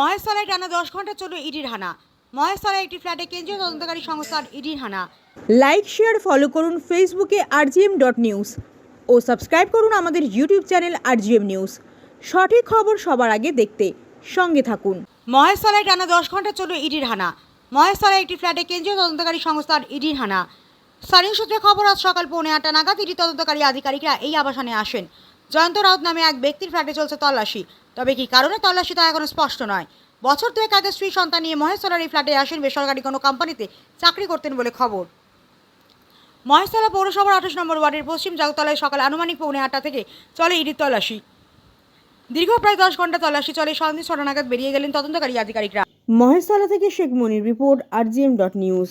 মহেশতলায় টানা দশ ঘণ্টা চলল ইডির হানা। মহেশতলায় একটি ফ্ল্যাটে কেন্দ্রীয় তদন্তকারী সংস্থার ইডির হানা। লাইক শেয়ার ফলো করুন ফেসবুকে আরজিএম ডট নিউজ ও সাবস্ক্রাইব করুন আমাদের ইউটিউব চ্যানেল আরজিএম নিউজ সঠিক খবর সবার আগে দেখতে সঙ্গে থাকুন। মহেশতলায় টানা দশ ঘণ্টা চলল ইডির হানা। মহেশতলায় একটি ফ্ল্যাটে কেন্দ্রীয় তদন্তকারী সংস্থার ইডির হানা। স্থানীয় সূত্রে খবর আজ সকাল পৌনে আটটা নাগাদ ইডি তদন্তকারী আধিকারিকরা এই আবাসনে আসেন। জয়ন্ত রাউত নামে এক ব্যক্তির ফ্ল্যাটে চলছে তল্লাশি। তবে কি কারণে তল্লাশি তা এখনও স্পষ্ট নয়? বছর দুয়েক আগে স্ত্রী সন্তান নিয়ে মহেশতলার এই ফ্ল্যাটে আসেন বেসরকারি কোনো কোম্পানিতে চাকরি করতেন বলে খবর। মহেশতলা পৌরসভার আঠাশ নম্বর ওয়ার্ডের পশ্চিম জাগতলায় সকাল আনুমানিক পৌনে আটটা থেকে চলে ইডির তল্লাশি। দীর্ঘ প্রায় দশ ঘণ্টা তল্লাশি চলে সন্ধ্যে ছটা নাগাদ বেরিয়ে গেলেন তদন্তকারী আধিকারিকরা। মহেশতলা থেকে Sheikh Monir report, RGM dot news.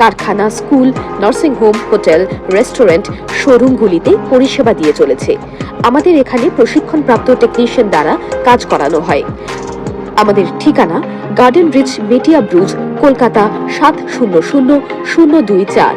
কারখানা, school nursing home hotel restaurant শোরুমগুলিতে পরিষেবা দিয়ে চলেছে। আমাদের এখানে প্রশিক্ষণপ্রাপ্ত টেকনিশিয়ান দ্বারা কাজ করানো হয়। আমাদের ঠিকানা garden bridge Metiabruz Kolkata সাত শূন্য শূন্য শূন্য দুই চার।